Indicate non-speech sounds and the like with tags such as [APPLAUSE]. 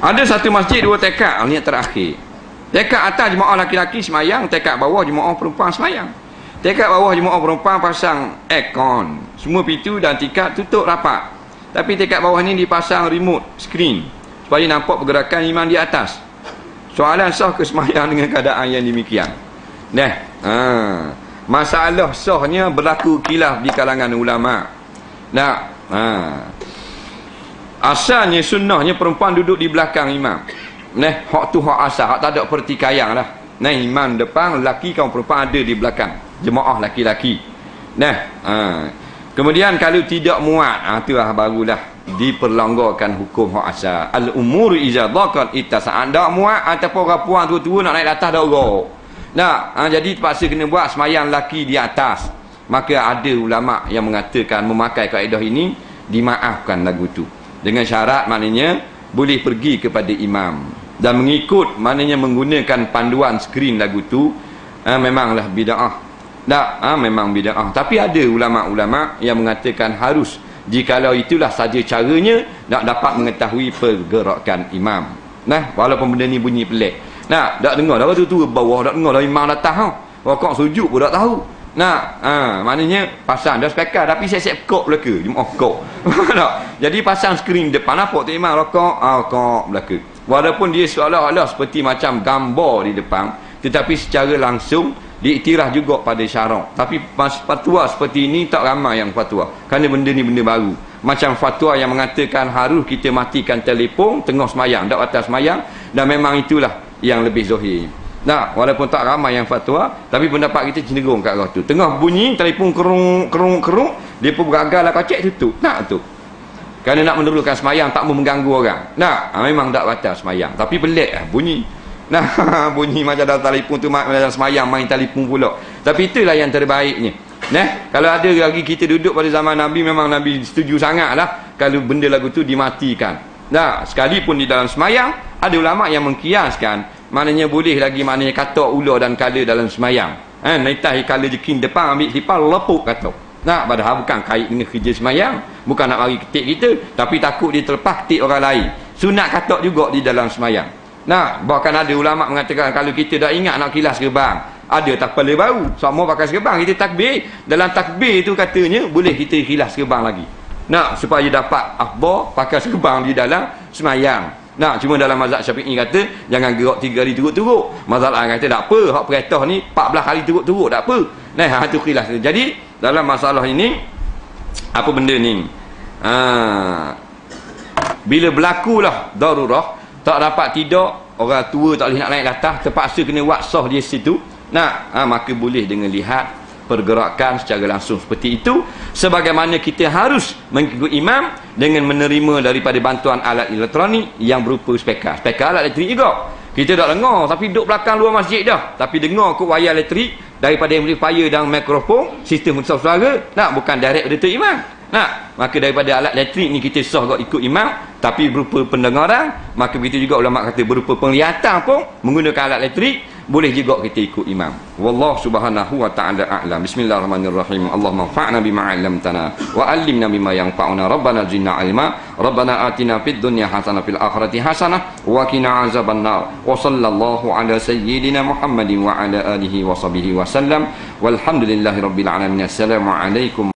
Ada satu masjid dua tekad, ni terakhir. Tekad atas jemaah laki-laki semayang, tekad bawah jemaah perempuan semayang. Tekad bawah jemaah perempuan pasang aircon. Semua pintu dan tikat tutup rapat. Tapi tekad bawah ni dipasang remote screen supaya nampak pergerakan imam di atas. Soalan sah ke semayang dengan keadaan yang demikian? Nah, ha. masalah sahnya berlaku kilaf di kalangan ulama. Nah, ha. Asalnya sunnahnya perempuan duduk di belakang imam. Nah, hak tu hak asal, hak tak ada pertikaian lah. Nah, imam depan, lelaki kaum perempuan ada di belakang. Jemaah laki-laki. Nah, ha. kemudian kalau tidak muat, ha, tu lah barulah diperlonggarkan hukum hak asal. Al-umur iza dhaqat ittasa'an. Tak muat ataupun orang puan tua-tua nak naik atas dah orang. Nah, ha, jadi terpaksa kena buat semayang laki di atas. Maka ada ulama yang mengatakan memakai kaedah ini dimaafkan lagu tu. Dengan syarat maknanya boleh pergi kepada imam. Dan mengikut maknanya menggunakan panduan skrin lagu tu ha, memanglah bid'ah. Tak ha, memang bid'ah. Tapi ada ulama-ulama yang mengatakan harus. Jikalau itulah saja caranya nak dapat mengetahui pergerakan imam. Nah walaupun benda ni bunyi pelik. Nah tak dengar dah. Tu tu bawah tak dengar dah. Imam datang ha. Rokok sujud pun tak tahu. Nah, ha, maknanya pasang dah spekar tapi saya siap kok belaka. Jemaah kok. [LAUGHS] Jadi pasang skrin depan apa tu imam rokok, ah kok belaka. Walaupun dia seolah-olah seperti macam gambar di depan, tetapi secara langsung diiktiraf juga pada syarak. Tapi fatwa seperti ini tak ramai yang fatwa. Kerana benda ni benda baru. Macam fatwa yang mengatakan harus kita matikan telefon tengah semayang, tak atas semayang dan memang itulah yang lebih zahir. Nah, walaupun tak ramai yang fatwa, tapi pendapat kita cenderung kat arah tu. Tengah bunyi telefon kerung kerung kerung, dia pun gagal lah kacik tutup. Nak tu. Kerana nak menerukan semayang tak mau mengganggu orang. Nah, ha, memang tak batas semayang. Tapi pelik lah bunyi. [LAUGHS] Nah, bunyi macam dalam telefon tu macam dalam semayang main telefon pula. Tapi itulah yang terbaiknya. Nah, kalau ada lagi kita duduk pada zaman Nabi memang Nabi setuju sangatlah kalau benda lagu tu dimatikan. Nah, sekalipun di dalam semayang ada ulama yang mengkiaskan maknanya boleh lagi maknanya katok ular dan kala dalam semayang. Ha, naitah kala jekin depan ambil sipal lepuk katok. Nak padahal bukan kait dengan kerja semayang. Bukan nak bagi ketik kita. Tapi takut dia terlepas ketik orang lain. Sunat katok juga di dalam semayang. Nak bahkan ada ulama mengatakan kalau kita dah ingat nak kilas gerbang. Ada takbir baru. Semua pakai gerbang. Kita takbir. Dalam takbir itu katanya boleh kita kilas gerbang lagi. Nak supaya dapat akhbar pakai gerbang di dalam semayang. Nak cuma dalam mazhab Syafi'i kata jangan gerak tiga kali turut-turut. Mazhab lain kata tak apa, hak perintah ni 14 kali turut-turut tak apa. Nah, [LAUGHS] ha tu khilaf. Jadi dalam masalah ini apa benda ni? Ha, bila berlakulah darurah tak dapat tidak orang tua tak boleh nak naik atas terpaksa kena waksah dia situ. Nak ha, maka boleh dengan lihat pergerakan secara langsung seperti itu. Sebagaimana kita harus mengikut imam dengan menerima daripada bantuan alat elektronik yang berupa spekar spekar alat elektrik juga. Kita tak dengar tapi duduk belakang luar masjid dah. Tapi dengar ke wayar elektrik daripada amplifier dan mikrofon sistem besar suara nak bukan direct pada imam. Nak maka daripada alat elektrik ni kita sah kau ikut imam tapi berupa pendengaran maka begitu juga ulama kata berupa penglihatan pun menggunakan alat elektrik boleh juga kita ikut imam wallahu subhanahu wa ta'ala a'lam bismillahirrahmanirrahim allahumma fa'na bima 'allamtana wa 'allimna bima yanfa'una rabbana zidna 'ilma rabbana atina fid dunya hasanah fil akhirati hasanah wa qina 'azabannar wa sallallahu ala sayyidina muhammadin wa ala alihi wa sahbihi wa sallam walhamdulillahi rabbil alamin assalamu alaikum